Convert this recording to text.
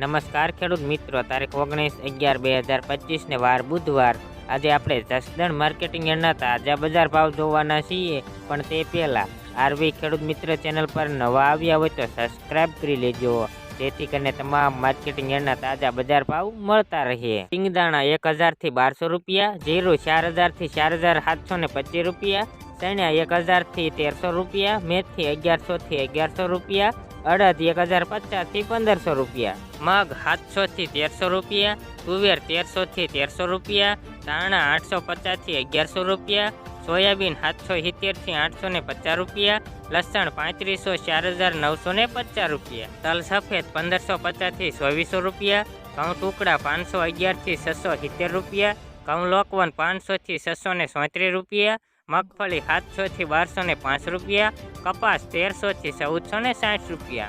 નમસ્કાર ખેડૂત મિત્રો, તારીખ ઓગણીસ અગિયાર બે હજાર પચીસને વાર બુધવાર. આજે આપણે જસદણ માર્કેટિંગ યાર્ડના તાજા બજાર ભાવ જોવાના છીએ, પણ તે પહેલાં આરવી ખેડૂત મિત્ર ચેનલ પર નવા આવ્યા હોય તો સબસ્ક્રાઇબ કરી લેજો. જેથી કરીને તમામ માર્કેટિંગ યાર્ડના તાજા બજાર ભાવ મળતા રહે. સિંગદાણા એક હજારથી બારસો રૂપિયા, જીરું ચાર હજારથી ચાર હજાર સાતસો ને પચીસ રૂપિયા ચણ્યા એક હજારથી તેરસો રૂપિયા, મેથી અગિયારસોથી અગિયારસો રૂપિયા, અડદ એક હજાર પચાસથી પંદરસો રૂપિયા, મગ સાતસોથી તેરસો રૂપિયા, તુવેર તેરસોથી તેરસો રૂપિયા, ધાણા આઠસો પચાસથી અગિયારસો રૂપિયા સોયાબીન સાતસો સિત્તેરથી આઠસો ને પચાસ રૂપિયા, લસણ પાંત્રીસો, ચાર હજાર નવસો ને પચાસ રૂપિયા, તલ સફેદ પંદરસો પચાસથી ચોવીસો રૂપિયા, ઘઉં ટુકડા પાંચસો અગિયારથી છસો સિત્તેર રૂપિયા, ઘઉં લોકવન પાંચસોથી છસો ને સોત્રીસ રૂપિયા, મગફળી સાતસોથી બારસો ને પાંચ રૂપિયા, કપાસ તેરસોથી ચૌદસો ને સાઠ રૂપિયા.